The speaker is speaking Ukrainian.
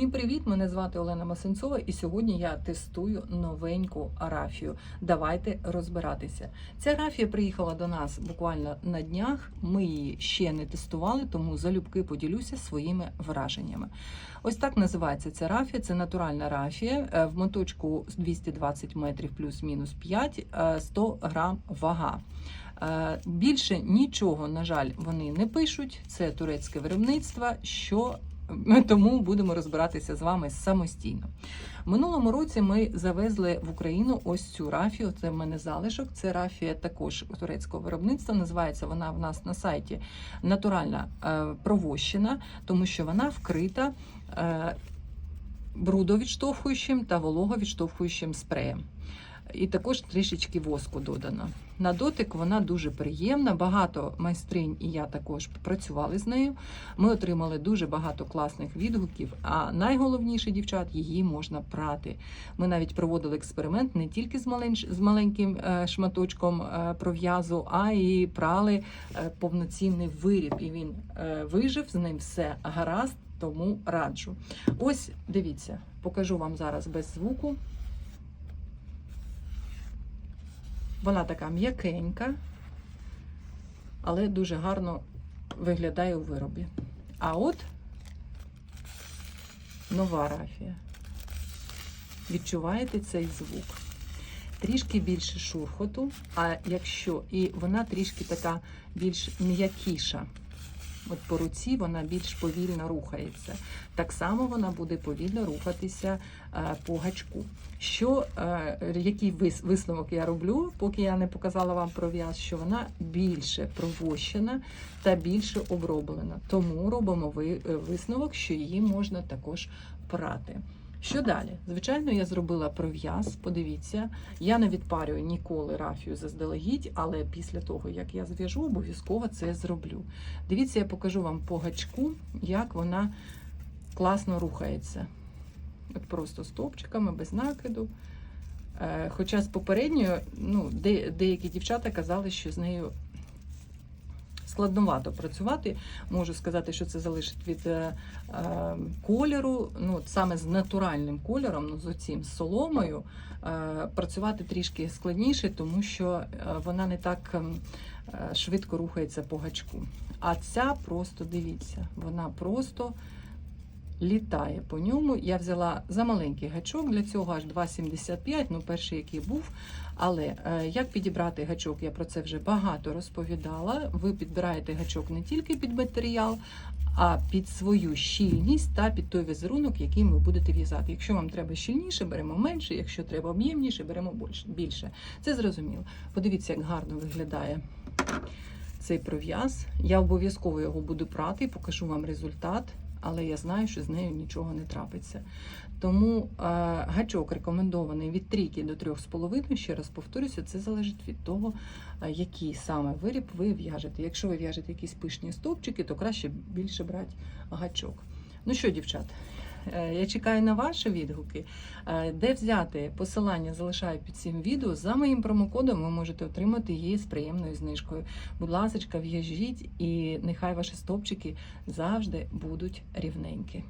Всім привіт! Мене звати Олена Масенцова, і сьогодні я тестую новеньку арафію. Давайте розбиратися. Ця арафія приїхала до нас буквально на днях. Ми її ще не тестували, тому залюбки поділюся своїми враженнями. Ось так називається ця рафія. Це натуральна рафія Е, в моточку 220 метрів плюс-мінус 5, е, 100 грам вага. Е, Більше нічого, на жаль, вони не пишуть. Це турецьке виробництво, що тому будемо розбиратися з вами самостійно. Минулому році ми завезли в Україну ось цю рафію. Це в мене залишок. Це рафія також турецького виробництва. Називається вона в нас на сайті натуральна е, провощена, тому що вона вкрита е, брудовідштовхуючим та вологовідштовхуючим спреєм. І також трішечки воску додано. На дотик вона дуже приємна. Багато майстринь і я також працювали з нею. Ми отримали дуже багато класних відгуків. А найголовніше, дівчат, її можна прати. Ми навіть проводили експеримент не тільки з, малень- з маленьким е, шматочком е, пров'язу, а й прали е, повноцінний виріб. І він вижив, з ним все гаразд, тому раджу. Ось дивіться, покажу вам зараз без звуку. Вона така м'якенька, але дуже гарно виглядає у виробі. А от нова рафія. Відчуваєте цей звук? Трішки більше шурхоту, а якщо і вона трішки така більш м'якіша. От по руці вона більш повільно рухається. Так само вона буде повільно рухатися е, по гачку. Що, е, який вис- висновок я роблю, поки я не показала вам пров'яз, що вона більше провощена та більше оброблена. Тому робимо е, висновок, що її можна також прати. Що далі? Звичайно, я зробила пров'яз. Подивіться, я не відпарюю ніколи рафію заздалегідь, але після того, як я зв'яжу, обов'язково це зроблю. Дивіться, я покажу вам по гачку, як вона класно рухається. От просто стовпчиками, без накиду. Е, Хоча з попередньою, ну, де, деякі дівчата казали, що з нею складновато працювати. Можу сказати, що це залежить від е, е, кольору. Ну, саме з натуральним кольором, ну, з оцім соломою, е, працювати трішки складніше, тому що е, вона не так ем, е, швидко рухається по гачку. А ця просто дивіться, вона просто літає по ньому. Я взяла за маленький гачок, для цього аж 2,75, ну перший, який був. Але е, як підібрати гачок, я про це вже багато розповідала. Ви підбираєте гачок не тільки під матеріал, а під свою щільність та під той візерунок, яким ви будете в'язати. Якщо вам треба щільніше, беремо менше, якщо треба об'ємніше, беремо більше-. Це зрозуміло. Подивіться, як гарно виглядає цей пров'яз. Я обов'язково його буду прати покажу вам результат, але я знаю, що з нею нічого не трапиться. Тому е, гачок рекомендований від трійки до трьох з половиною. Ще раз повторюся, це залежить від того, е, який саме виріб ви в'яжете. Якщо ви в'яжете якісь пишні стовпчики, то краще більше брати гачок. Ну що, дівчат, е, я чекаю на ваші відгуки. Е, Де взяти посилання залишаю під цим відео. За моїм промокодом ви можете отримати її з приємною знижкою. Будь ласка, в'яжіть, і нехай ваші стовпчики завжди будуть рівненькі.